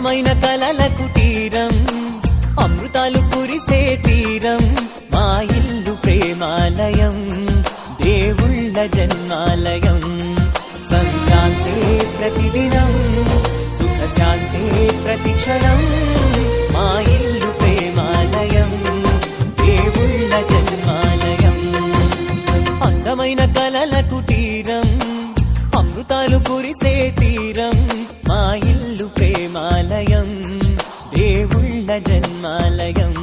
అందమైన కలల కుటీరం అమృతాలు కురిసే తీరం. మా ఇల్లు ప్రేమాలయం. దేవుళ్ళ జన్మాలయం. సంక్రాంతే ప్రతిదినం. సుఖ శాంతే ప్రతిక్షణం. మా ఇల్లు ప్రేమాలయం. దేవుళ్ళ జన్మాలయం. అందమైన కలల కుటీరం అమృతాలు కురిసే తీరం. దేవుళ్ళ జన్మాలయం.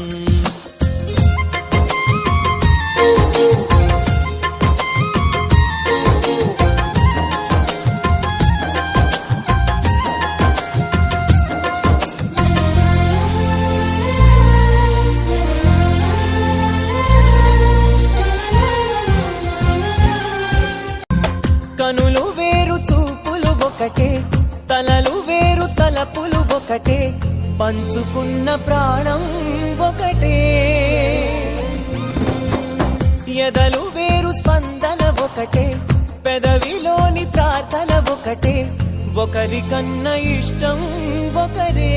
కనులు వేరు చూపులు ఒకటే తలలు వేరు తలపులు ఒకటే. పంచుకున్న ప్రాణం ఒకటే. ఎదలు వేరు స్పందన ఒకటే. పెదవిలోని ప్రార్థన ఒకటే. ఒకరికన్నా ఇష్టం ఒకరే.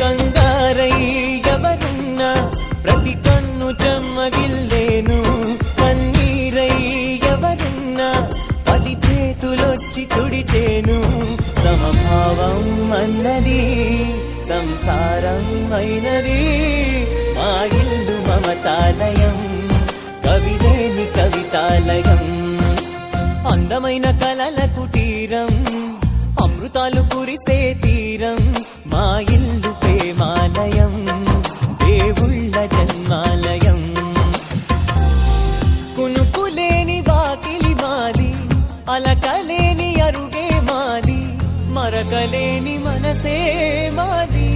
కంగారై ఎవరున్నా ప్రతి కన్ను చెమ్మగిల్లే చేతులొచ్చి తుడిచేను. సమభావం అన్నది సంసారం అయినది. మా ఇల్లు మమతాలయం కవిలేని కవితాలయం. అందమైన కలల కుటీరం అమృతాలు కురిసే తీరం. మా ఇల్లు అలకలేని అరుగే మాది మరకలేని మనసే మాది.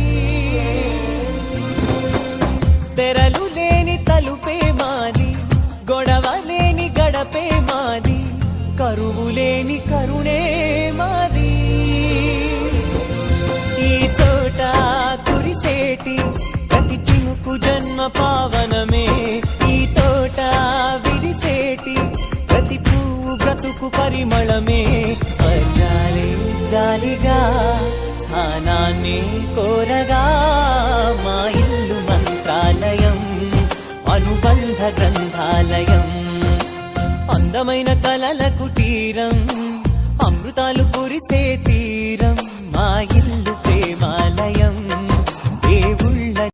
తెరలు లేని తలుపే మాది గొడవ లేని గడపే మాది కరువు లేని కరుణే పసుపు పరిమళమే. స్వర్గాలే జాలిగా స్థానాన్ని కోరగా మా ఇల్లు మంత్రాలయం అనుబంధ గ్రంథాలయం. అందమైన కలల కుటీరం అమృతాలు కురిసే